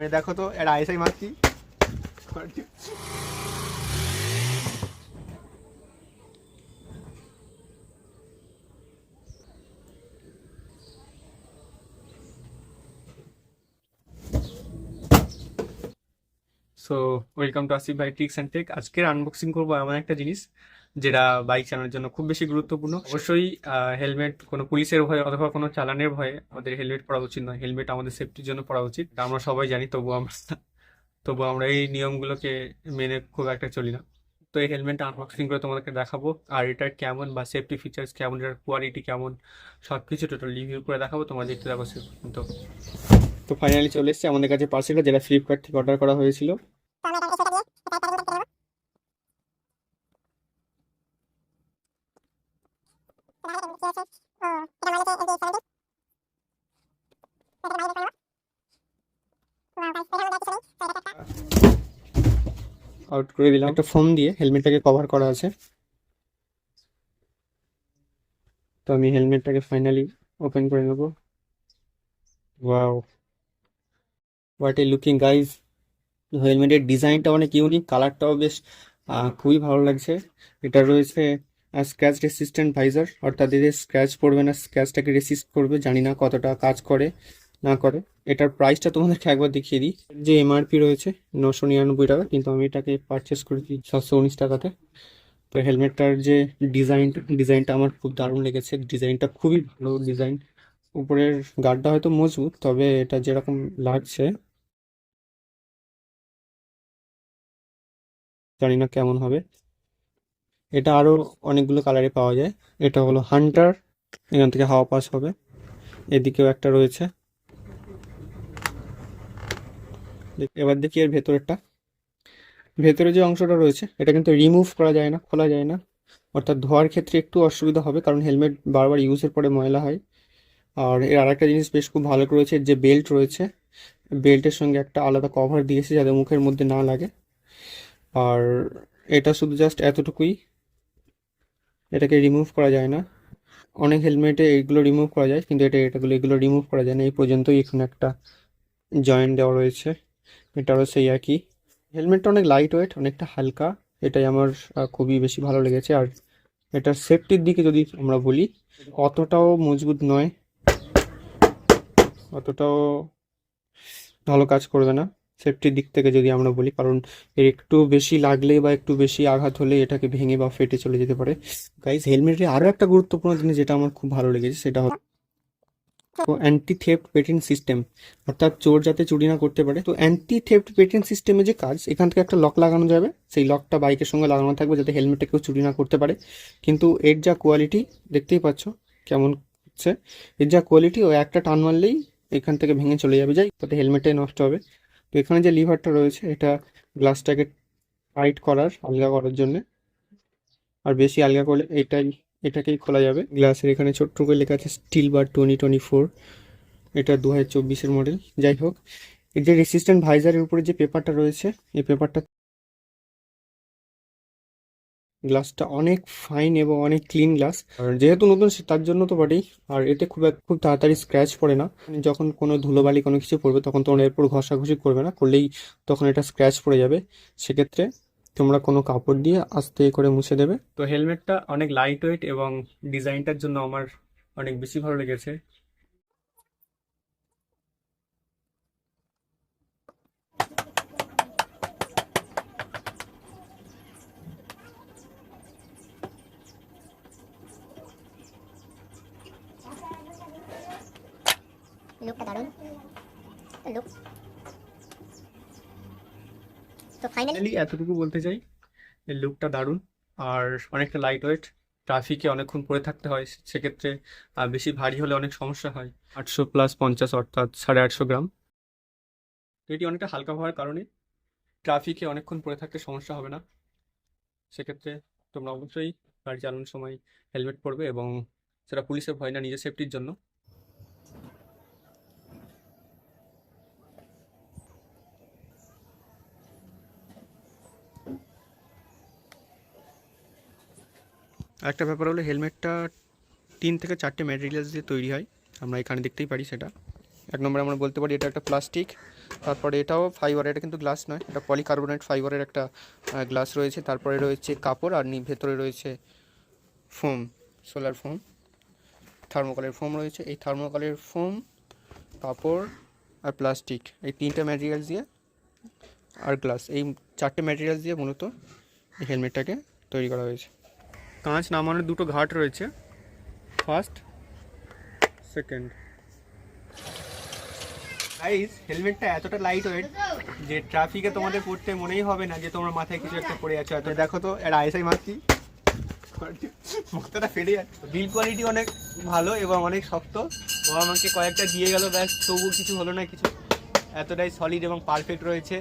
এ দেখো তো এটা আইসাই মারছি সো ওয়েলকাম টু আসিফ ভাই ট্রিক্স অ্যান্ড টেক আজকের আনবক্সিং করব এমন একটা জিনিস। যেটা বাইক চালানোর জন্য খুব বেশি গুরুত্বপূর্ণ। অবশ্যই হেলমেট কোনো পুলিশের ভয়ে অথবা কোনো চালানের ভয়ে আমাদের হেলমেট পরা উচিত নয়। হেলমেট আমাদের সেফটির জন্য পরা উচিত। আমরা সবাই জানি তবু আমরা তবু আমরা এই নিয়মগুলোকে মেনে খুব একটা চলি না। তো এই হেলমেটটা আনবক্সিং করে তোমাদেরকে দেখাবো, আর এটার কেমন বা সেফটি ফিচার্স কেমন, এটার কোয়ালিটি কেমন সব কিছু টোটাল রিভিউ করে দেখাবো, তোমরা দেখতে সে তো তো ফাইনালি চলে এসেছে আমাদের কাছে পার্সেলটা যেটা ফ্লিপকার্ট থেকে অর্ডার করা হয়েছিল। আউট করে দিলাম। একটা ফোম দিয়ে হেলমেটটাকে কভার করা আছে। তো আমি হেলমেটটাকে ফাইনালি ওপেন করে নেব। Wow what a looking guys হেলমেটের ডিজাইনটা অনেক ইউনিক কালারটাও বেশ খুবই ভালো লাগছে। এটা রয়েছে স্ক্র্যাচ রেসিস্ট্যান্ট ভাইজার অর্থাৎ এদের স্ক্র্যাচ পড়বে না স্ক্র্যাচটাকে রেসিস্ট করবে, জানি না কতটা কাজ করে, না করে। এটার প্রাইসটা তোমাদেরকে একবার দেখিয়ে দিই। যে এমআরপি রয়েছে, নশো নিরানব্বই টাকা, কিন্তু আমি এটাকে পারচেস করেছি ছশো উনিশ টাকাতে। তো হেলমেটটার যে ডিজাইন ডিজাইনটা আমার খুব দারুণ লেগেছে। ডিজাইনটা খুবই ভালো ডিজাইন উপরের গার্ডটা হয়তো মজবুত, তবে এটা যেরকম লাগছে, জানি না কেমন হবে। এটা আরও অনেকগুলো কালারে পাওয়া যায়। এটা হলো হান্টার এখান থেকে হাওয়া পাস হবে। এদিকেও একটা রয়েছে। এবার দেখি এর ভেতরেরটা। ভেতরে যে অংশটা রয়েছে, এটা কিন্তু রিমুভ করা যায় না, খোলা যায় না। অর্থাৎ ধোয়ার ক্ষেত্রে একটু অসুবিধা হবে, কারণ হেলমেট বারবার ইউজের পরে ময়লা হয়। আর এর আরেকটা জিনিস বেশ খুব ভালো করেছে, যে বেল্ট রয়েছে বেল্টের সঙ্গে একটা আলাদা কভার দিয়েছে, যাতে মুখের মধ্যে না লাগে। আর এটা শুধু জাস্ট এতটুকুই। এটাকে রিমুভ করা যায় না। অনেক হেলমেটে এইগুলো রিমুভ করা যায়, কিন্তু এটা, এটাগুলো, এগুলো রিমুভ করা যায় না। এই পর্যন্তই এখানে একটা জয়েন্ট দেওয়া রয়েছে। এটারও সেই একই। হেলমেটটা অনেক লাইট ওয়েট অনেকটা হালকা। এটাই আমার খুবই বেশি ভালো লেগেছে। আর এটার সেফটির দিকে যদি আমরা বলি, অতটাও মজবুত নয়। অতটাও ভালো কাজ করবে না। সেফটির দিক থেকে যদি আমরা বলি কারণ এর একটু বেশি লাগলে বা একটু বেশি আঘাত হলে এটাকে ভেঙে বা ফেটে চলে যেতে পারে। গাইজ হেলমেটের আরও একটা গুরুত্বপূর্ণ জিনিস যেটা আমার খুব ভালো লেগেছে সেটা হলো অ্যান্টি থেফট পেটেন্ট সিস্টেম অর্থাৎ চোর যাতে চুরি না করতে পারে। তো অ্যান্টি থেফট পেটেন্ট সিস্টেমে যে কাজ এখান থেকে একটা লক লাগানো যাবে। সেই লকটা বাইকের সঙ্গে লাগানো থাকবে যাতে হেলমেটটা কেউ চুরি না করতে পারে। কিন্তু এর যা কোয়ালিটি দেখতেই পাচ্ছ কেমন হচ্ছে। এর যা কোয়ালিটি ও একটা টান মারলেই এখান থেকে ভেঙে চলে যাবে। যাই তাতে হেলমেটটাই নষ্ট হবে। তো এখানে যে লিভারটা রয়েছে, এটা গ্লাসটাকে টাইট করার, আলগা করার জন্য। আর বেশি আলগা করলে এটাই, এটাকেই খোলা যাবে। গ্লাসের এখানে ছোট্ট করে লেখা আছে steel bar twenty twenty four. এটা দু হাজার চব্বিশের মডেল। যাই হোক, এর যে রেসিস্ট্যান্ট ভাইজারের উপরে যে পেপারটা রয়েছে, এই পেপারটা গ্লাসটা অনেক ফাইন এবং অনেক ক্লিন গ্লাস আর যেহেতু নতুন তার জন্য তো বটেই। আর এতে খুব খুব তাড়াতাড়ি স্ক্র্যাচ পড়ে না। যখন কোনো ধুলোবালি কোনো কিছু পড়বে, তখন তোমরা এরপর ঘষাঘষি করবে না। করলেই তখন এটা স্ক্র্যাচ পড়ে যাবে। সেক্ষেত্রে তোমরা কোনো কাপড় দিয়ে আস্তে করে মুছে দেবে। তো হেলমেটটা অনেক লাইট ওয়েট এবং ডিজাইনটার জন্য আমার অনেক বেশি ভালো লেগেছে। লুকটা দারুণ। লুক। তো ফাইনালি এতটুকু বলতে চাই লুকটা দারুণ আর অনেকটা লাইট ওয়েট ট্রাফিকে অনেকক্ষণ পড়ে থাকতে হয় সেক্ষেত্রে বেশি ভারী হলে অনেক সমস্যা হয়। আটশো প্লাস পঞ্চাশ অর্থাৎ সাড়ে আটশো গ্রাম। তো এটি অনেকটা হালকা হওয়ার কারণে ট্রাফিকে অনেকক্ষণ পড়ে থাকতে সমস্যা হবে না। সেক্ষেত্রে তোমরা অবশ্যই গাড়ি চালানোর সময় হেলমেট পরবে এবং সেটা পুলিশের ভয় না, নিজের সেফটির জন্য একটা ব্যাপার হলো হেলমেটটা তিন থেকে চারটে ম্যাটেরিয়ালস দিয়ে তৈরি হয়। আমরা এখানে দেখতেই পারি সেটা। এক নম্বরে আমরা বলতে পারি এটা একটা প্লাস্টিক তারপরে এটাও ফাইবার এটা কিন্তু গ্লাস নয়, এটা পলিকার্বনেট ফাইবারের একটা গ্লাস রয়েছে। তারপরে রয়েছে কাপড় আর ভেতরে রয়েছে ফোম সোলার ফোম থার্মোকলের ফোম রয়েছে। এই থার্মোকলের ফোম কাপড় আর প্লাস্টিক এই তিনটে ম্যাটেরিয়ালস দিয়ে আর গ্লাস এই চারটে ম্যাটেরিয়ালস দিয়ে মূলত এই হেলমেটটাকে তৈরি করা হয়েছে। কাঁচ নামানোর দুটো ঘাট রয়েছে। ফার্স্ট সেকেন্ড গাইস হেলমেটটা এতটা লাইট ওয়েট যে ট্রাফিকে তোমাদের পড়তে মনেই হবে না যে তোমার মাথায় কিছু একটা পড়ে আছে। এত দেখো তো এটা আইসাই মারছি মুক্তটা ফেটে যাচ্ছে। বিল কোয়ালিটি অনেক ভালো এবং অনেক শক্ত। ও আমাকে কয়েকটা দিয়ে গেল, ব্যাস তবু কিছু হলো না কিছু। এতটাই সলিড এবং পারফেক্ট রয়েছে।